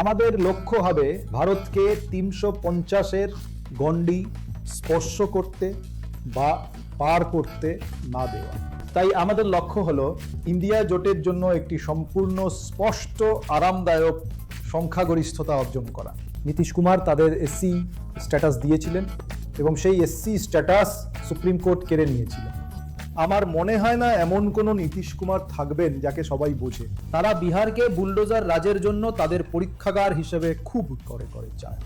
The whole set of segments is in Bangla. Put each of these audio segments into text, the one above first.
আমাদের লক্ষ্য হবে ভারতকে তিনশো পঞ্চাশের গণ্ডি স্পর্শ করতে বা পার করতে না দেওয়া। তাই আমাদের লক্ষ্য হলো ইন্ডিয়া জোটের জন্য একটি সম্পূর্ণ স্পষ্ট আরামদায়ক সংখ্যাগরিষ্ঠতা অর্জন করা। নীতিশ কুমার তাদের এসসি স্ট্যাটাস দিয়েছিলেন এবং সেই এসসি স্ট্যাটাস সুপ্রিম কোর্ট কেড়ে নিয়েছিলেন। আমার মনে হয় না এমন কোনো নীতিশ কুমার থাকবেন যাকে সবাই বোঝে। তারা বিহারকে বুলডোজার রাজের জন্য তাদের পরীক্ষাগার হিসেবে খুব করে করে চায়।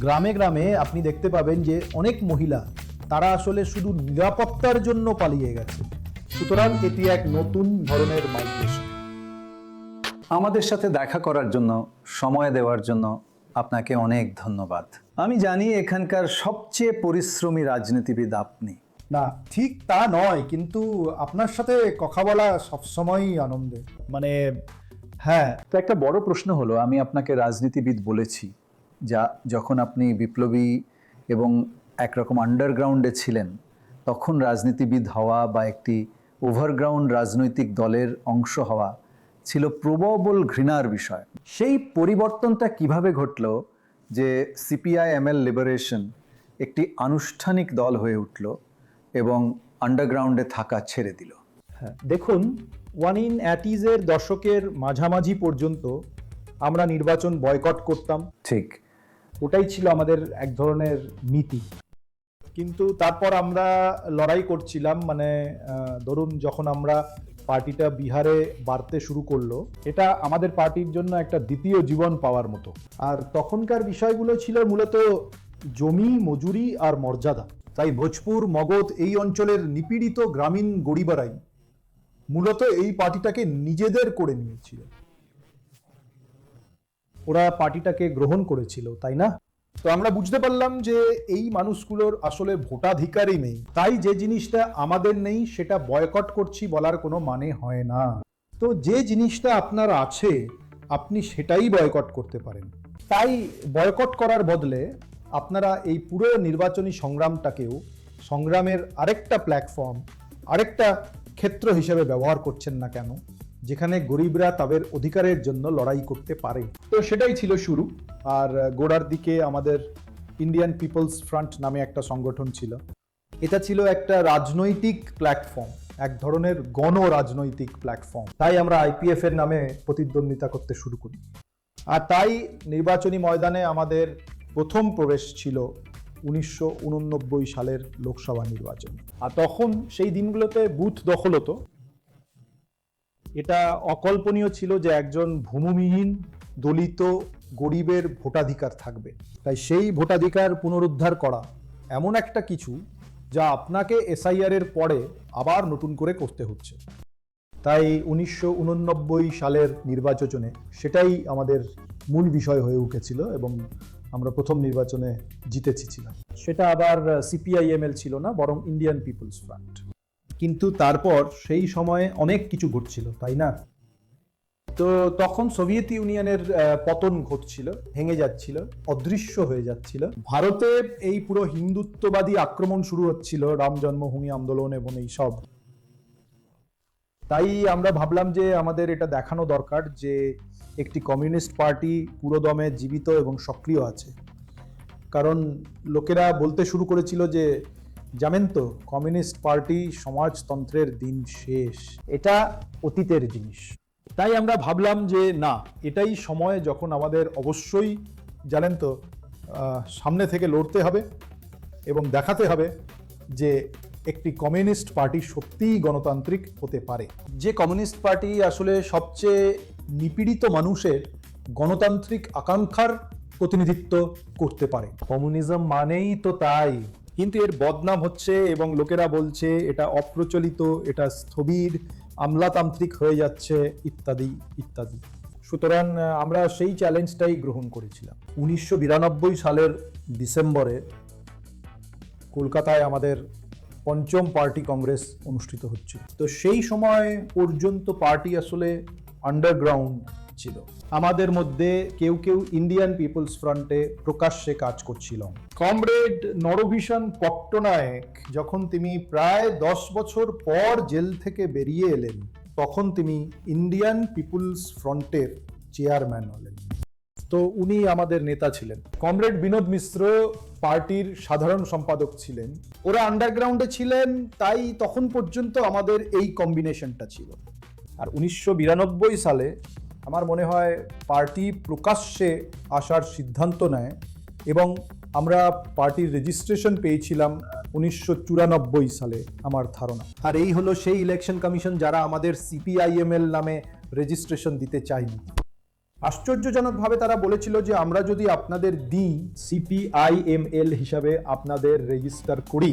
গ্রামে গ্রামে আপনি দেখতে পাবেন যে অনেক মহিলা তারা আসলে শুধু নিরাপত্তার জন্য পালিয়ে গেছে। সুতরাং এটি এক নতুন ধরনের মাইগ্রেশন আমাদের সাথে দেখা করার জন্য, সময় দেওয়ার জন্য আপনাকে অনেক ধন্যবাদ। আমি জানি এখানকার সবচেয়ে পরিশ্রমী রাজনীতিবিদ আপনি। না, ঠিক তা নয়, কিন্তু আপনার সাথে কথা বলা সবসময়ই আনন্দের। মানে হ্যাঁ। তো একটা বড় প্রশ্ন হলো, আমি আপনাকে রাজনীতিবিদ বলেছি, যা যখন আপনি বিপ্লবী এবং একরকম আন্ডারগ্রাউন্ডে ছিলেন, তখন রাজনীতিবিদ হওয়া বা একটি ওভারগ্রাউন্ড রাজনৈতিক দলের অংশ হওয়া ছিল প্রবল ঘৃণার বিষয়। সেই পরিবর্তনটা কীভাবে ঘটলো যে সিপিআই এমএল লিবারেশন একটি আনুষ্ঠানিক দল হয়ে উঠল এবং আন্ডারগ্রাউন্ডে থাকা ছেড়ে দিল। হ্যাঁ দেখুন ওয়ান ইন অ্যাটিজের দশকের মাঝামাঝি পর্যন্ত আমরা নির্বাচন বয়কট করতাম। ঠিক। ওটাই ছিল আমাদের এক ধরনের নীতি। কিন্তু তারপর আমরা লড়াই করছিলাম মানে ধরুন যখন আমরা পার্টিটা বিহারে বাড়তে শুরু করল এটা আমাদের পার্টির জন্য একটা দ্বিতীয় জীবন পাওয়ার মতো। আর তখনকার বিষয়গুলো ছিল মূলত জমি মজুরি আর মর্যাদা। তাই ভোজপুর, মগধ এই অঞ্চলের নিপীড়িত গ্রামীণ গরিবারাই মূলত এই পার্টিটাকে নিজেদের করে নিয়েছিল। ওরা পার্টিটাকে গ্রহণ করেছিল, তাই না? তো আমরা বুঝতে পারলাম যে এই মানুষগুলোর আসলে ভোটাধিকারই নেই। তাই যে জিনিসটা আমাদের নেই, সেটা বয়কট করছি বলার কোনো মানে হয় না। তো যে জিনিসটা আপনার আছে, আপনি সেটাই বয়কট করতে পারেন। তাই বয়কট করার বদলে আপনারা এই পুরো নির্বাচনী সংগ্রামটাকেও সংগ্রামের আরেকটা প্ল্যাটফর্ম আরেকটা ক্ষেত্র হিসেবে ব্যবহার করছেন না কেন? যেখানে গরিবরা তাদের অধিকারের জন্য লড়াই করতে পারে। তো সেটাই ছিল শুরু। আর গোড়ার দিকে আমাদের ইন্ডিয়ান পিপলস ফ্রন্ট নামে একটা সংগঠন ছিল। এটা ছিল একটা রাজনৈতিক প্ল্যাটফর্ম এক ধরনের গণ রাজনৈতিক প্ল্যাটফর্ম তাই আমরা আইপিএফ এর নামে প্রতিদ্বন্দ্বিতা করতে শুরু করি। আর তাই নির্বাচনী ময়দানে আমাদের প্রথম প্রবেশ ছিল উনিশশো উননব্বই সালের লোকসভা নির্বাচন। আর তখন সেই দিনগুলোতে বুথ দখল হতো। এটা অকল্পনীয় ছিল যে একজন ভূমিহীন, দলিত, গরিবের ভোটাধিকার থাকবে। তাই সেই ভোটাধিকার পুনরুদ্ধার করা এমন একটা কিছু যা আপনাকে এসআইআর এর পরে আবার নতুন করে করতে হচ্ছে। তাই উনিশশো উননব্বই সালের নির্বাচনে সেটাই আমাদের মূল বিষয় হয়ে উঠেছিল এবং আমরা প্রথম নির্বাচনে জিতেছি ছিলাম। সেটা আবার সিপিআইএমএল ছিল না বরং ইন্ডিয়ান পিপলস ফ্রন্ট কিন্তু তারপর সেই সময়ে অনেক কিছু ঘটছিল তাই না? তো তখন সোভিয়েত ইউনিয়নের পতন ঘটছিল ভেঙে যাচ্ছিল অদৃশ্য হয়ে যাচ্ছিল। ভারতে এই পুরো হিন্দুত্ববাদী আক্রমণ শুরু হচ্ছিল রাম জন্মভূমি আন্দোলন এবং এই সব। তাই আমরা ভাবলাম যে আমাদের এটা দেখানো দরকার যে একটি কমিউনিস্ট পার্টি পুরোদমে জীবিত এবং সক্রিয় আছে। কারণ লোকেরা বলতে শুরু করেছিল যে, জানেন তো, কমিউনিস্ট পার্টি সমাজতন্ত্রের দিন শেষ। এটা অতীতের জিনিস। তাই আমরা ভাবলাম যে, না, এটাই সময় যখন আমাদের অবশ্যই, জানেন তো সামনে থেকে লড়তে হবে এবং দেখাতে হবে যে, একটি কমিউনিস্ট পার্টি সত্যিই গণতান্ত্রিক হতে পারে। যে কমিউনিস্ট পার্টি আসলে সবচেয়ে নিপীড়িত মানুষের গণতান্ত্রিক আকাঙ্ক্ষার প্রতিনিধিত্ব করতে পারে। কমিউনিজম মানেই তো তাই। কিন্তু এর বদনাম হচ্ছে এবং লোকেরা বলছে এটা অপ্রচলিত, এটা স্থবির, আমলাতান্ত্রিক হয়ে যাচ্ছে, ইত্যাদি ইত্যাদি। সুতরাং আমরা সেই চ্যালেঞ্জটাই গ্রহণ করেছিলাম। উনিশশো বিরানব্বই সালের ডিসেম্বরে কলকাতায় আমাদের পঞ্চম পার্টি কংগ্রেস অনুষ্ঠিত হচ্ছে তো সেই সময় পর্যন্ত পার্টি আসলে আন্ডারগ্রাউন্ড ছিল। আমাদের মধ্যে কেউ কেউ ইন্ডিয়ান পিপলস ফ্রন্টে প্রকাশ্যে কাজ করছিল। কমরেড নরভীষণ পট্টনায়ক যখন তিনি প্রায় দশ বছর পর জেল থেকে বেরিয়ে এলেন, তখন তিনি ইন্ডিয়ান পিপলস ফ্রন্টের চেয়ারম্যান হলেন। তো উনি আমাদের নেতা ছিলেন। কমরেড বিনোদ মিশ্র পার্টির সাধারণ সম্পাদক ছিলেন। ওরা আন্ডারগ্রাউন্ডে ছিলেন, তাই তখন পর্যন্ত আমাদের এই কম্বিনেশনটা ছিল। আর উনিশশো বিরানব্বই সালে আমার মনে হয় পার্টি প্রকাশ্যে আসার সিদ্ধান্ত নেয় এবং আমরা পার্টির রেজিস্ট্রেশন পেয়েছিলাম উনিশশো চুরানব্বই সালে আমার ধারণা। আর এই হলো সেই ইলেকশন কমিশন যারা আমাদের সিপিআইএমএল নামে রেজিস্ট্রেশন দিতে চায়নি। আশ্চর্যজনকভাবে তারা বলেছিল যে আমরা যদি আপনাদের দিই সিপিআইএমএল হিসাবে আপনাদের রেজিস্টার করি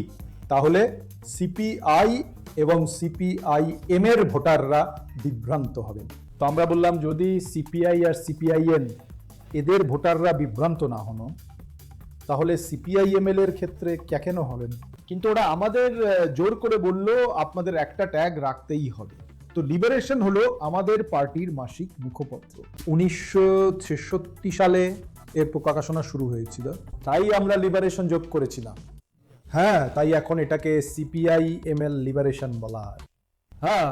তাহলে সিপিআই এবং সিপিআইএম এর ভোটাররা বিভ্রান্ত হবেন। তো আমরা বললাম, যদি সিপিআই আর সিপিআইএন এদের ভোটাররা বিভ্রান্ত না হন, তাহলে সিপিআইএমএল এর ক্ষেত্রে কেন হবেন? কিন্তু ওরা আমাদের জোর করে বলল, আপনাদের একটা ট্যাগ রাখতেই হবে। তো লিবারেশন হলো আমাদের পার্টির মাসিক মুখপত্র। উনিশশো ছেষট্টি সালে এর প্রকাশনা শুরু হয়েছিল। তাই আমরা লিবারেশন যোগ করেছিলাম। হ্যাঁ তাই এখন এটাকে সিপিআই এম এল লিবারেশন বলা হয়। হ্যাঁ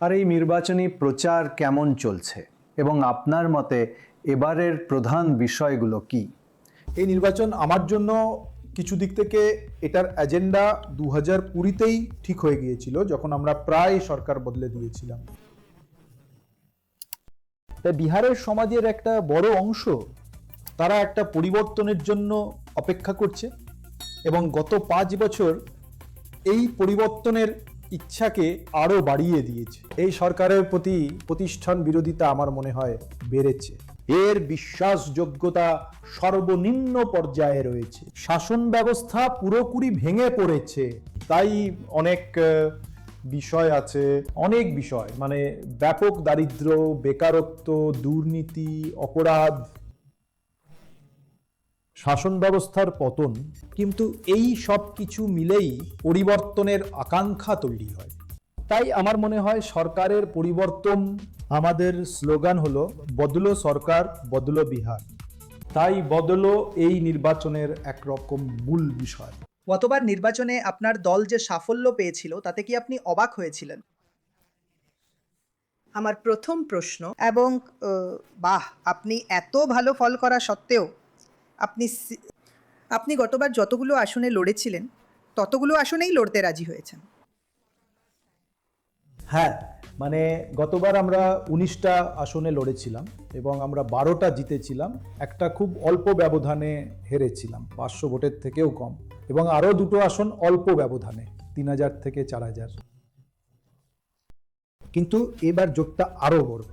আর এই নির্বাচনী প্রচার কেমন চলছে? এবং আপনার মতে এবারের প্রধান বিষয়গুলো কি? এই নির্বাচন আমার জন্য কিছু দিক থেকে এটার এজেন্ডা দু হাজার কুড়িতেই ঠিক হয়ে গিয়েছিল যখন আমরা প্রায় সরকার বদলে দিয়েছিলাম। তাই বিহারের সমাজের একটা বড় অংশ তারা একটা পরিবর্তনের জন্য অপেক্ষা করছে। এবং গত পাঁচ বছর এই পরিবর্তনের ইচ্ছাকে আরও বাড়িয়ে দিয়েছে। এই সরকারের প্রতি প্রতিষ্ঠান বিরোধিতা আমার মনে হয় বেড়েছে। এর বিশ্বাসযোগ্যতা সর্বনিম্ন পর্যায়ে রয়েছে। শাসন ব্যবস্থা পুরোপুরি ভেঙে পড়েছে। তাই অনেক বিষয় আছে। অনেক বিষয়। মানে ব্যাপক দারিদ্র, বেকারত্ব, দুর্নীতি, অপরাধ শাসন ব্যবস্থার পতন, কিন্তু এই সব কিছু মিলেই পরিবর্তনের আকাঙ্ক্ষা তৈরি হয়। তাই আমার মনে হয় সরকারের পরিবর্তন আমাদের স্লোগান হলো, বদলো সরকার, বদলো বিহার। তাই বদলো এই নির্বাচনের একরকম মূল বিষয়। গতবার নির্বাচনে আপনার দল যে সাফল্য পেয়েছিল, তাতে কি আপনি অবাক হয়েছিলেন? আমার প্রথম প্রশ্ন, এবং বাহ, আপনি এত ভালো ফল করা সত্ত্বেও আপনি আপনি গতবার যতগুলো আসনে লড়েছিলেন, ততগুলো আসনেই লড়তে রাজি হয়েছেন। হ্যাঁ মানে গতবার আমরা উনিশটা আসনে লড়েছিলাম এবং আমরা বারোটা জিতেছিলাম, একটা খুব অল্প ব্যবধানে হেরেছিলাম, পাঁচশো ভোটের থেকেও কম এবং আরও দুটো আসন অল্প ব্যবধানে, তিন হাজার থেকে চার হাজার। কিন্তু এবার জোটটা আরও বড়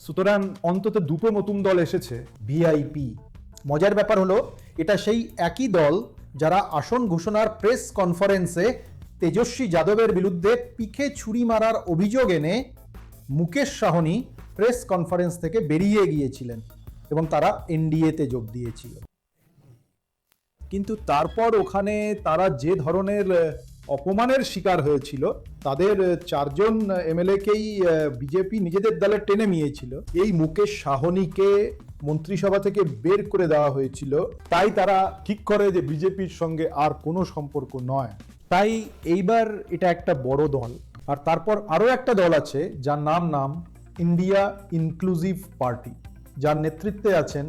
সুতরাং অন্তত দুটো নতুন দল এসেছে ভিআইপি মজার ব্যাপার হলো, এটা সেই একই দল যারা আসন ঘোষণার প্রেস কনফারেন্সে তেজস্বী যাদবের বিরুদ্ধে পিঠে ছুরি মারার অভিযোগ এনে মুকেশ সাহনি প্রেস কনফারেন্স থেকে বেরিয়ে গিয়েছিলেন এবং তারা এনডিএতে যোগ দিয়েছিল। কিন্তু তারপর ওখানে তারা যে ধরনের অপমানের শিকার হয়েছিল, তাদের চারজন এমএলএকেই বিজেপি নিজেদের দলে টেনে নিয়েছিল। এই মুকেশ সাহনীকে মন্ত্রিসভা থেকে বের করে দেওয়া হয়েছিল। তাই তারা ঠিক করে যে বিজেপির সঙ্গে আর কোনো সম্পর্ক নয়। তাই এইবার এটা একটা বড় দল। আর তারপর আরও একটা দল আছে, যার নাম নাম ইন্ডিয়া ইনক্লুসিভ পার্টি, যার নেতৃত্বে আছেন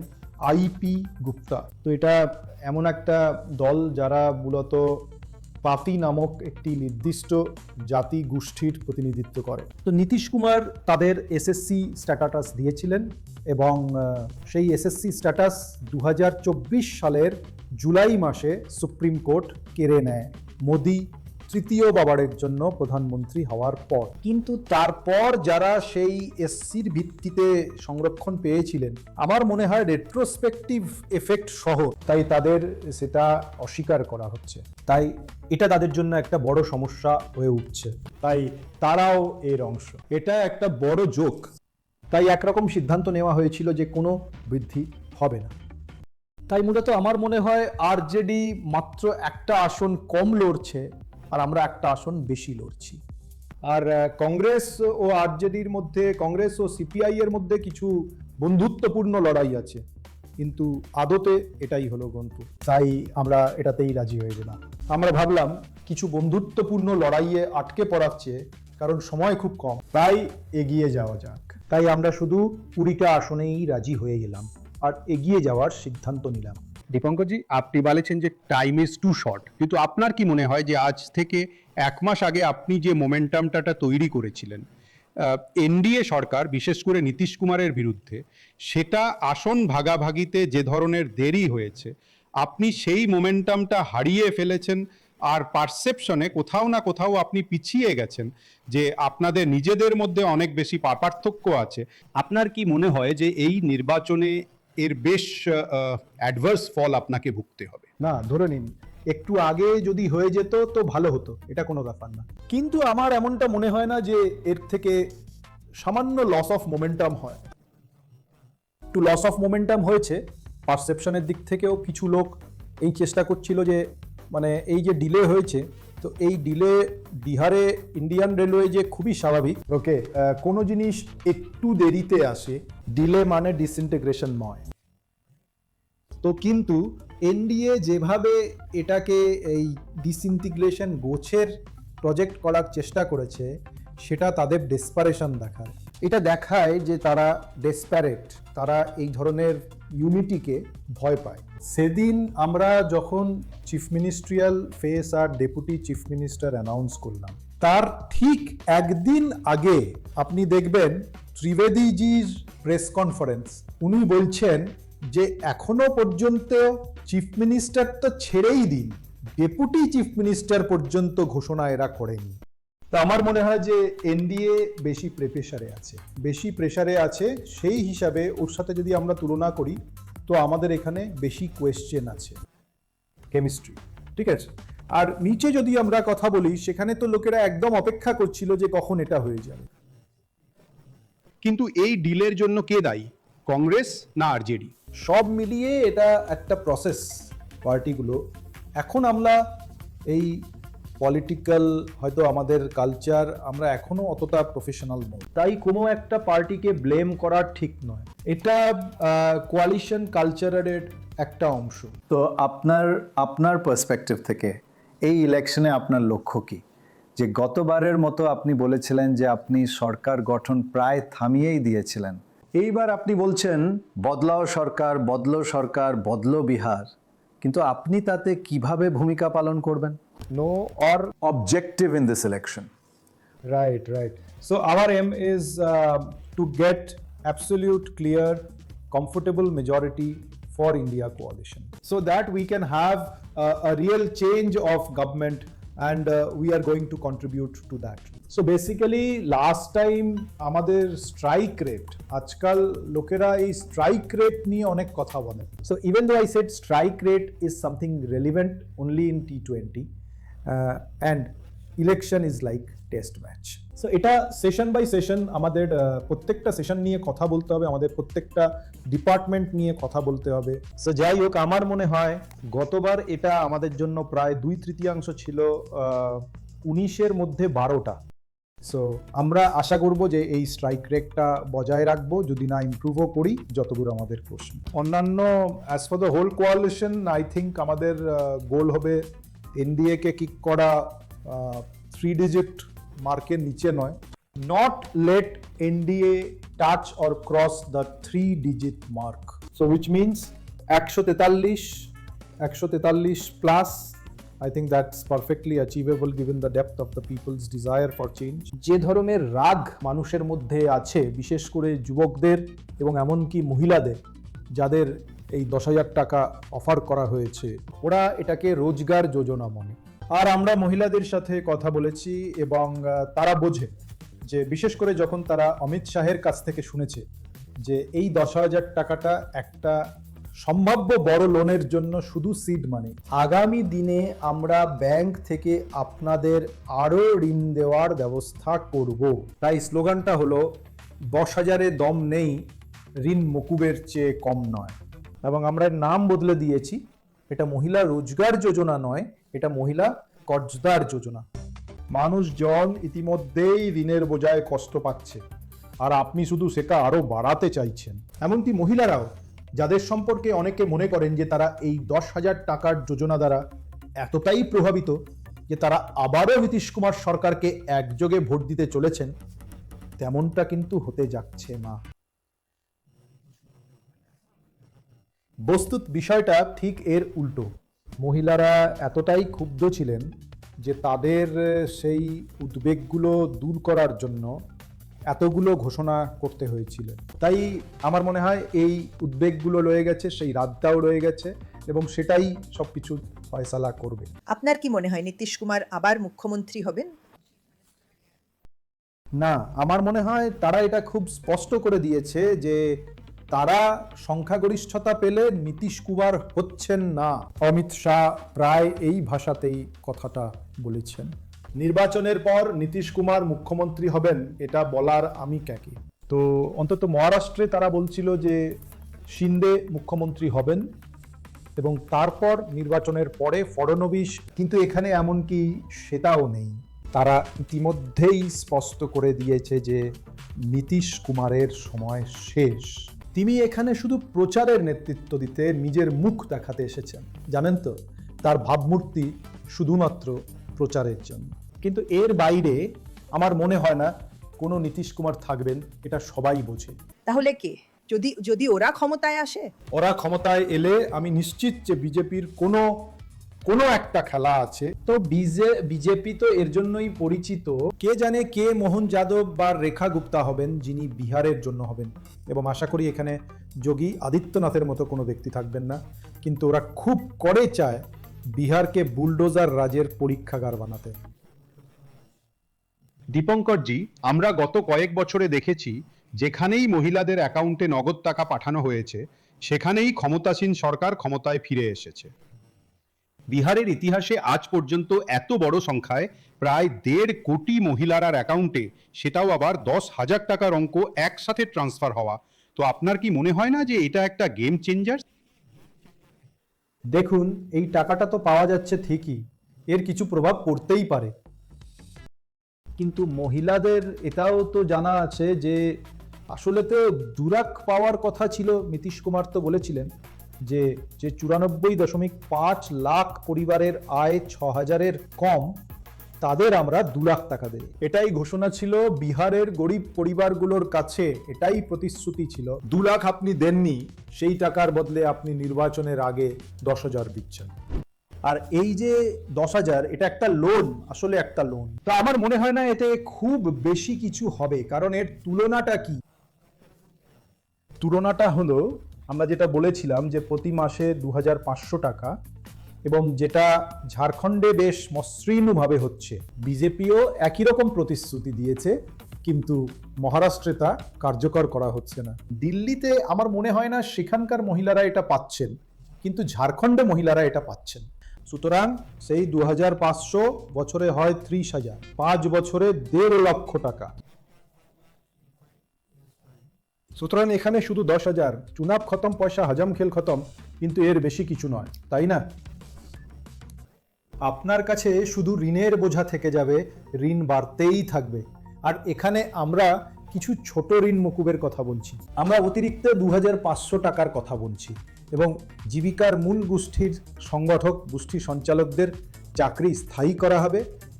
আইপি গুপ্তা। তো এটা এমন একটা দল যারা মূলত পাতি নামক একটি নির্দিষ্ট জাতি গোষ্ঠীর প্রতিনিধিত্ব করে। তো নীতিশ কুমার তাদের এসএসসি স্ট্যাটাস দিয়েছিলেন এবং সেই এসএসসি স্ট্যাটাস দু হাজার চব্বিশ সালের জুলাই মাসে সুপ্রিম কোর্ট কেড়ে নেয়। মোদি তৃতীয় বাবারের জন্য প্রধানমন্ত্রী হওয়ার পর। কিন্তু তারপর যারা সেই এসসির ভিত্তিতে সংরক্ষণ পেয়েছিলেন, আমার মনে হয় রেট্রোস্পেকটিভ এফেক্ট সহ তাই তাদের সেটা অস্বীকার করা হচ্ছে। তাই এটা তাদের জন্য একটা বড় সমস্যা হয়ে উঠছে। তাই তারাও এর অংশ। এটা একটা বড় জোক তাই একরকম সিদ্ধান্ত নেওয়া হয়েছিল যে কোনো বৃদ্ধি হবে না। তাই মূলত আমার মনে হয় আরজেডি মাত্র একটা আসন কম লড়ছে আর আমরা একটা আসন বেশি লড়ছি। আর কংগ্রেস ও আরজেডির মধ্যে কংগ্রেস ও সিপিআই এর মধ্যে কিছু বন্ধুত্বপূর্ণ লড়াই আছে। কিন্তু আদতে এটাই হলো গন্তু তাই আমরা এটাতেই রাজি হয়ে গেলাম। আমরা ভাবলাম কিছু বন্ধুত্বপূর্ণ লড়াইয়ে আটকে পড়াচ্ছে কারণ সময় খুব কম। তাই এগিয়ে যাওয়া যাক। তাই আমরা শুধু কুড়িটা আসনেই রাজি হয়ে গেলাম। আর এগিয়ে যাওয়ার সিদ্ধান্ত নিলাম। দীপঙ্করজি আপনি বলেছেন যে টাইম ইজ টু শর্ট কিন্তু আপনার কি মনে হয় যে আজ থেকে এক মাস আগে আপনি যে মোমেন্টামটা তৈরি করেছিলেন এনডিএ সরকার, বিশেষ করে নীতিশ কুমারের বিরুদ্ধে, সেটা আসন ভাগাভাগিতে যে ধরনের দেরি হয়েছে, আপনি সেই মোমেন্টামটা হারিয়ে ফেলেছেন আর পারসেপশনে কোথাও না কোথাও আপনি পিছিয়ে গেছেন যে আপনাদের নিজেদের মধ্যে অনেক বেশি পার্থক্য আছে। আপনার কি মনে হয় যে এই নির্বাচনে এর বেশ অ্যাডভার্স ফল আপনাকে ভুগতে হবে। না, ধরে নিন, একটু আগে যদি হয়ে যেত তো ভালো হতো, এটা কোনো ব্যাপার না। কিন্তু আমার এমনটা মনে হয় না যে এর থেকে সামান্য লস অফ মোমেন্টাম হয়। একটু লস অফ মোমেন্টাম হয়েছে পারসেপশনের দিক থেকেও কিছু লোক এই চেষ্টা করছিল যে মানে এই যে ডিলে হয়েছে তো এই ডিলে বিহারে ইন্ডিয়ান রেলওয়ে যে খুবই স্বাভাবিক। ওকে কোনো জিনিস একটু দেরিতে আসে ডিলে মানে ডিসইন্টিগ্রেশন নয়। তো কিন্তু এনডিএ যেভাবে এটাকে এই ডিসইন্টিগ্রেশন গোছের প্রজেক্ট করার চেষ্টা করেছে সেটা তাদের ডেসপারেশন দেখায়। এটা দেখায় যে তারা ডেসপ্যারেট তারা এই ধরনের ইউনিটিকে ভয় পায়। সেদিন আমরা যখন চিফ মিনিস্ট্রিয়াল ফেস আর ডেপুটি চিফ মিনিস্টার অ্যানাউন্স করলাম, তার ঠিক একদিন আগে আপনি দেখবেন ত্রিবেদীজির প্রেস কনফারেন্স উনি বলছেন যে এখনও পর্যন্ত চিফ মিনিস্টার তো ছেড়েই দিন ডেপুটি চিফ মিনিস্টার পর্যন্ত ঘোষণা এরা করেনি। তা আমার মনে হয় যে এনডিএ বেশি প্রেসারে আছে, বেশি প্রেসারে আছে সেই হিসাবে ওর সাথে যদি আমরা তুলনা করি তো আমাদের এখানে বেশি কোয়েশ্চেন আছে। কেমিস্ট্রি ঠিক আছে? আর নিচে যদি আমরা কথা বলি সেখানে তো লোকেরা একদম অপেক্ষা করছিল যে কখন এটা হয়ে যাবে। কিন্তু এই ডিলের জন্য কে দায়ী? কংগ্রেস না আরজেডি? সব মিলিয়ে এটা একটা প্রসেস পার্টিগুলো এখন আমরা এই পলিটিক্যাল হয়তো আমাদের কালচার আমরা এখনও অতটা প্রফেশনাল নই। তাই কোনো একটা পার্টিকে ব্লেম করা ঠিক নয়। এটা কোয়ালিশন কালচারের একটা অংশ। তো আপনার আপনার পার্সপেক্টিভ থেকে এই ইলেকশনে আপনার লক্ষ্য কি? যে গতবারের মতো আপনি বলেছিলেন যে আপনি সরকার গঠন প্রায় থামিয়েই দিয়েছিলেন। এইবার আপনি বলছেন, বদলাও সরকার, বদলো সরকার, বদলো বিহার। কিন্তু আপনি তাতে কীভাবে ভূমিকা পালন করবেন? No or objective in this election Right, right. So our aim is uh, to get absolute, clear, comfortable majority for India coalition, so that we can have uh, a real change of government, and uh, we are going to contribute to that. So basically, last time আমাদের স্ট্রাইক রেট আজকাল লোকেরা এই স্ট্রাইক রেট নিয়ে অনেক কথা বলে so even though I said strike rate is something relevant only in T twenty And election is like test match so এটা সেশন বাই সেশন আমাদের প্রত্যেকটা সেশন নিয়ে কথা বলতে হবে আমাদের প্রত্যেকটা ডিপার্টমেন্ট নিয়ে কথা বলতে হবে। সো যাই হোক আমার মনে হয় গতবার এটা আমাদের জন্য প্রায় দুই তৃতীয়াংশ ছিল উনিশের মধ্যে বারোটা। সো আমরা আশা করব যে এই স্ট্রাইক রেটটা বজায় রাখব যদি না ইমপ্রুভও করি যতদূর আমাদের প্রশ্ন। অন্যান্য as for the whole coalition I think আমাদের গোল হবে এনডিএ কে কিক করা থ্রি ডিজিট মার্কের নিচে নয় not let NDA touch or cross the three digit mark so which means একশো তেতাল্লিশ একশো তেতাল্লিশ plus I think that's perfectly achievable given the depth of the people's desire for change. যে ধরনের রাগ মানুষের মধ্যে আছে, বিশেষ করে যুবকদের এবং এমনকি মহিলাদের, যাদের এই দশ হাজার টাকা অফার করা হয়েছে। ওরা এটাকে রোজগার যোজনা মনে। আর আমরা মহিলাদের সাথে কথা বলেছি এবং তারা বোঝে যে বিশেষ করে যখন তারা অমিত শাহের কাছ থেকে শুনেছে যে এই দশ হাজার টাকাটা একটা সম্ভাব্য বড় লোনের জন্য শুধু সিড মানি আগামী দিনে আমরা ব্যাংক থেকে আপনাদের আরও ঋণ দেওয়ার ব্যবস্থা করব। তাই স্লোগানটা হলো, দশ হাজারে দম নেই, ঋণ মকুবের চেয়ে কম নয়। এবং আমরা এর নাম বদলে দিয়েছি। এটা মহিলা রোজগার যোজনা নয়, এটা মহিলা কর্জদার যোজনা। মানুষজন ইতিমধ্যেই ঋণের বোঝায় কষ্ট পাচ্ছে। আর আপনি শুধু সেটা আরও বাড়াতে চাইছেন। এমনকি মহিলারাও, যাদের সম্পর্কে অনেকে মনে করেন যে তারা এই দশ হাজার টাকার যোজনা দ্বারা এতটাই প্রভাবিত যে তারা আবারও নীতিশ কুমার সরকারকে একযোগে ভোট দিতে চলেছেন, তেমনটা কিন্তু হতে যাচ্ছে না। বস্তুত বিষয়টা ঠিক এর উল্টো। মহিলারা এতটাই ক্ষুব্ধ ছিলেন যে তাদের সেই উদ্বেগগুলো দূর করার জন্য এতগুলো ঘোষণা করতে হয়েছিল। তাই আমার মনে হয় এই উদ্বেগগুলো রয়ে গেছে সেই রাতটাও রয়ে গেছে এবং সেটাই সব কিছু ফয়সালা করবে। আপনার কি মনে হয় নীতিশ কুমার আবার মুখ্যমন্ত্রী হবেন? না আমার মনে হয় তারা এটা খুব স্পষ্ট করে দিয়েছে যে তারা সংখ্যাগরিষ্ঠতা পেলে নীতিশ কুমার হচ্ছেন না। অমিত শাহ প্রায় এই ভাষাতেই কথাটা বলেছেন। নির্বাচনের পর নীতিশ কুমার মুখ্যমন্ত্রী হবেন, এটা বলার আমি ক্যাকে। তো অন্তত মহারাষ্ট্রে তারা বলছিল যে শিন্দে মুখ্যমন্ত্রী হবেন এবং তারপর নির্বাচনের পরে ফড়নবিশ, কিন্তু এখানে এমনকি সেটাও নেই। তারা ইতিমধ্যেই স্পষ্ট করে দিয়েছে যে নীতিশ কুমারের সময় শেষ। তিনি এখানে শুধু প্রচারের নেতৃত্ব দিতে নিজের মুখ দেখাতে এসেছেন। জানেন তো তার ভাবমূর্তি শুধুমাত্র প্রচারের জন্য। কিন্তু এর বাইরে আমার মনে হয় না কোনো নীতিশ কুমার থাকবেন এটা সবাই বোঝে। তাহলে কে? যদি যদি ওরা ক্ষমতায় আসে? ওরা ক্ষমতায় এলে আমি নিশ্চিত যে বিজেপির কোনো কোনো একটা খেলা আছে। তো বিজে, বিজেপি তো এর জন্যই পরিচিত। কে জানে কে মোহন যাদব বা রেখা গুপ্তা হবেন, যিনি বিহারের জন্য হবেন। এবং আশা করি এখানে যোগী আদিত্যনাথের মতো কোনো ব্যক্তি থাকবেন না। কিন্তু ওরা খুব করে চায় বিহারকে বুলডোজার রাজের পরীক্ষাগার বানাতে। দীপঙ্করজি আমরা গত কয়েক বছরে দেখেছি, যেখানেই মহিলাদের অ্যাকাউন্টে নগদ টাকা পাঠানো হয়েছে, সেখানেই ক্ষমতাসীন সরকার ক্ষমতায় ফিরে এসেছে। বিহারের ইতিহাসে আজ পর্যন্ত এত বড় সংখ্যায় প্রায় দেড় কোটি মহিলারার অ্যাকাউন্টে সেটাও আবার দশ হাজার টাকার অঙ্ক একসাথে ট্রান্সফার হওয়া। তো আপনার কি মনে হয় না যে এটা একটা গেম চেঞ্জার দেখুন, এই টাকাটা তো পাওয়া যাচ্ছে ঠিকই, এর কিছু প্রভাব পড়তেই পারে। কিন্তু মহিলাদের, এটাও তো জানা আছে যে আসলে তো দুরাক পাওয়ার কথা ছিল নীতিশ কুমার তো বলেছিলেন যে যে চুরানব্বই দশমিক পাঁচ লাখ পরিবারের আয় ছ হাজারের কম, তাদের আমরা দু লাখ টাকা দেব এটাই ঘোষণা ছিল বিহারের গরিব পরিবারগুলোর কাছে, এটাই প্রতিশ্রুতি ছিল। দু লাখ আপনি দেননি, সেই টাকার বদলে আপনি নির্বাচনের আগে দশ হাজার দিচ্ছেন। আর এই যে দশ হাজার, এটা একটা লোন আসলে একটা লোন তো আমার মনে হয় না এতে খুব বেশি কিছু হবে, কারণ এর তুলনাটা কি? তুলনাটা হলো আমরা যেটা বলেছিলাম যে প্রতি মাসে দু হাজার পাঁচশো টাকা এবং যেটা ঝাড়খণ্ডে বেশ মসৃণভাবে হচ্ছে। বিজেপিও একই রকম প্রতিশ্রুতি দিয়েছে, কিন্তু মহারাষ্ট্রে তা কার্যকর করা হচ্ছে না। দিল্লিতে আমার মনে হয় না সেখানকার মহিলারা এটা পাচ্ছেন, কিন্তু ঝাড়খণ্ডে মহিলারা এটা পাচ্ছেন। সুতরাং সেই দু হাজার পাঁচশো বছরে হয় ত্রিশ হাজার, পাঁচ বছরে দেড় লক্ষ টাকা। সুতরাং এখানে শুধু দশ হাজার। চুনাব খতম, পয়সা হজম খেল খতম, কিন্তু এর বেশি কিছু নয়, তাই না? আপনার কাছে শুধু ঋণের বোঝা থেকে যাবে, ঋণ বাড়তেই থাকবে। আর এখানে আমরা কিছু ছোট ঋণ মকুবের কথা বলছি। আমরা অতিরিক্ত দু হাজার পাঁচশো টাকার কথা বলছি এবং জীবিকার মূল গোষ্ঠীর সংগঠক, গোষ্ঠী সঞ্চালকদের চাকরি স্থায়ী করা হবে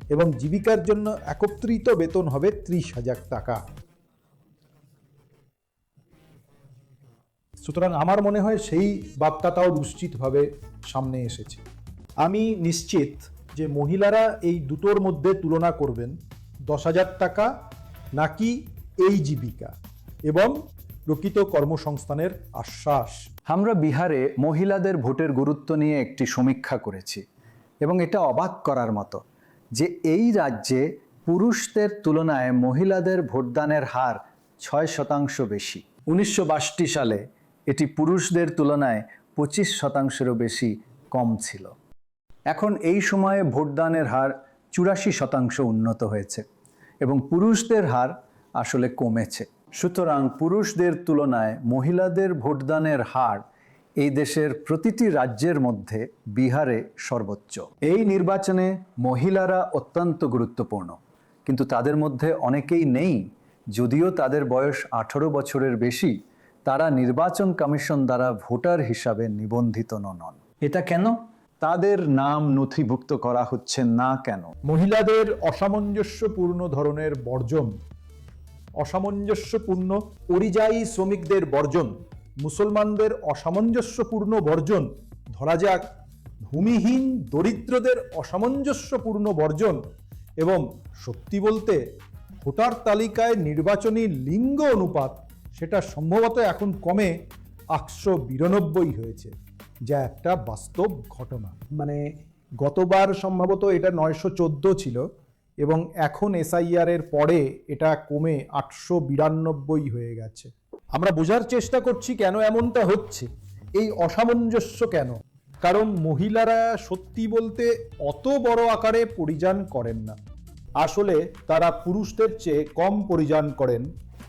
এবং জীবিকার জন্য একত্রিত বেতন হবে ত্রিশ হাজার টাকা। সুতরাং আমার মনে হয় সেই বার্তাটাও নিশ্চিতভাবে সামনে এসেছে। আমি নিশ্চিত যে মহিলারা এই দুটোর মধ্যে তুলনা করবেন দশ হাজার টাকা নাকি এই জীবিকা এবং প্রকৃত কর্মসংস্থানের আশ্বাস। আমরা বিহারে মহিলাদের ভোটের গুরুত্ব নিয়ে একটি সমীক্ষা করেছি এবং এটা অবাক করার মতো যে এই রাজ্যে পুরুষদের তুলনায় মহিলাদের ভোটদানের হার ছয় শতাংশ বেশি। উনিশশো সালে এটি পুরুষদের তুলনায় পঁচিশ শতাংশেরও বেশি কম ছিল। এখন এই সময়ে ভোটদানের হার চুরাশি শতাংশ উন্নত হয়েছে এবং পুরুষদের হার আসলে কমেছে। সুতরাং পুরুষদের তুলনায় মহিলাদের ভোটদানের হার এই দেশের প্রতিটি রাজ্যের মধ্যে বিহারে সর্বোচ্চ। এই নির্বাচনে মহিলারা অত্যন্ত গুরুত্বপূর্ণ, কিন্তু তাদের মধ্যে অনেকেই নেই, যদিও তাদের বয়স আঠারো বছরের বেশি। তারা নির্বাচন কমিশন দ্বারা ভোটার হিসাবে নিবন্ধিত নন। এটা কেন? তাদের নাম নথিভুক্ত করা হচ্ছে না কেন? মহিলাদের অসামঞ্জস্যপূর্ণ ধরনের বর্জন, অসামঞ্জস্যপূর্ণ পরিযায়ী শ্রমিকদের বর্জন, মুসলমানদের অসামঞ্জস্যপূর্ণ বর্জন, ধরা যাক, ভূমিহীন দরিদ্রদের অসামঞ্জস্যপূর্ণ বর্জন এবং সত্যি বলতে ভোটার তালিকায় নির্বাচনী লিঙ্গ অনুপাত সেটা সম্ভবত এখন কমে আটশো বিরানব্বই হয়েছে, যা একটা বাস্তব ঘটনা। মানে গতবার সম্ভবত এটা নয়শো চোদ্দ ছিল এবং এখন এসআইআর এর পরে এটা কমে আটশো বিরানব্বই হয়ে গেছে। আমরা বোঝার চেষ্টা করছি কেন এমনটা হচ্ছে, এই অসামঞ্জস্য কেন? কারণ মহিলারা সত্যি বলতে অত বড় আকারে পরিযান করেন না। আসলে তারা পুরুষদের চেয়ে কম পরিযান করেন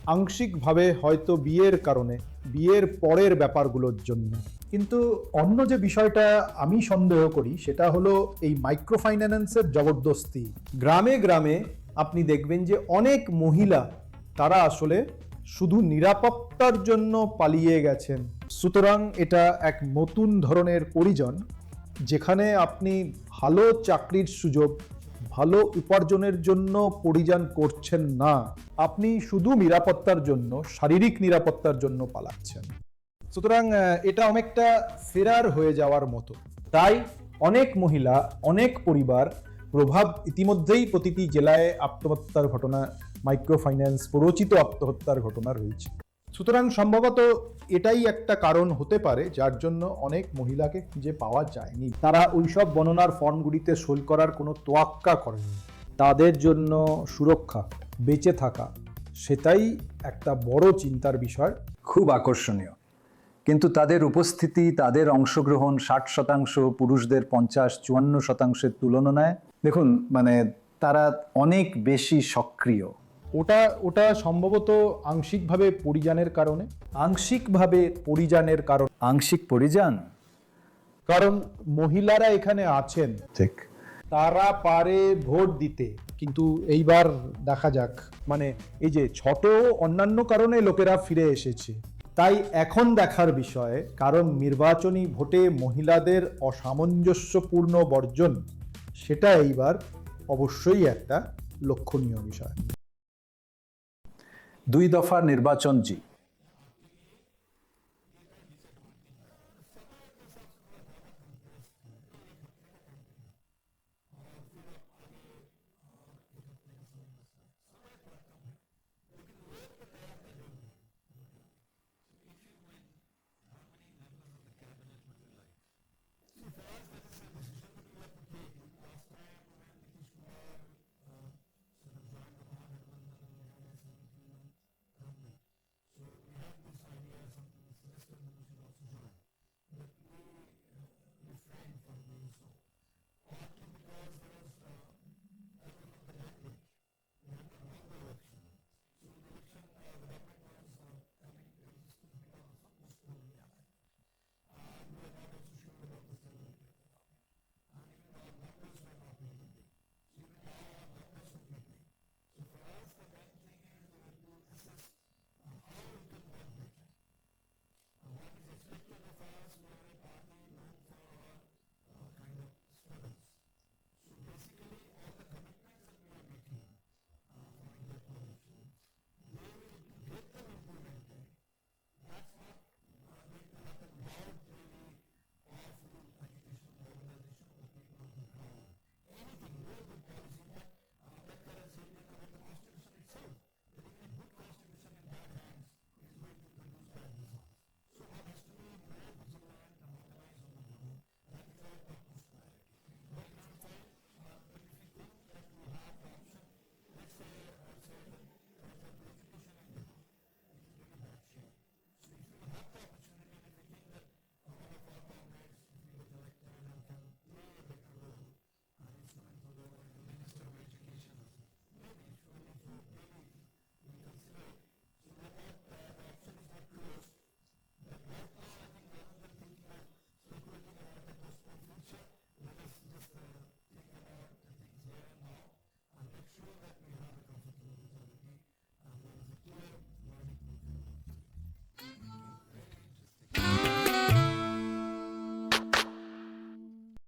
আংশিকভাবে হয়তো বিয়ের কারণে, বিয়ের পরের ব্যাপারগুলোর জন্য। কিন্তু অন্য যে বিষয়টা আমি সন্দেহ করি, সেটা হলো এই মাইক্রোফাইন্যান্সের জবরদস্তি। গ্রামে গ্রামে আপনি দেখবেন যে অনেক মহিলা, তারা আসলে শুধু নিরাপত্তার জন্য পালিয়ে গেছেন। সুতরাং এটা এক নতুন ধরনের পরিজন, যেখানে আপনি ভালো চাকরির সুযোগ ভালো উপার্জনের জন্য পরিযান করছেন না। আপনি শুধু নিরাপত্তার জন্য, শারীরিক নিরাপত্তার জন্য পালাচ্ছেন। সুতরাং এটা অনেকটা ফেরার হয়ে যাওয়ার মতো। তাই অনেক মহিলা, অনেক পরিবার প্রভাব ইতিমধ্যেই প্রতিটি জেলায় আত্মহত্যার ঘটনা মাইক্রো ফাইন্যান্স প্ররোচিত আত্মহত্যার ঘটনা রয়েছে। সুতরাং সম্ভবত এটাই একটা কারণ হতে পারে, যার জন্য অনেক মহিলাকে খুঁজে পাওয়া যায়নি। তারা ওইসব বর্ণনার ফর্মগুলিতে সই করার কোনো তোয়াক্কা করেনি। তাদের জন্য সুরক্ষা, বেঁচে থাকা, সেটাই একটা বড় চিন্তার বিষয়। খুব আকর্ষণীয়। কিন্তু তাদের উপস্থিতি, তাদের অংশগ্রহণ, ষাট শতাংশ পুরুষদের পঞ্চাশ, চুয়ান্ন শতাংশের তুলনায়, দেখুন মানে তারা অনেক বেশি সক্রিয়। ওটা ওটা সম্ভবত আংশিকভাবে পরিযানের কারণে? আংশিকভাবে পরিযানের কারণ। আংশিক পরিযান? কারণ মহিলারা এখানে আছেন। ঠিক। তারা পারে ভোট দিতে কিন্তু এইবার দেখা যাক। মানে এই যে ছোট অন্যান্য কারণে লোকেরা ফিরে এসেছে। তাই এখন দেখার বিষয় কারণ নির্বাচনী ভোটে মহিলাদের অসামঞ্জস্যপূর্ণ বর্জন সেটা এইবার অবশ্যই একটা লক্ষণীয় বিষয়। দুই দফা নির্বাচন জি।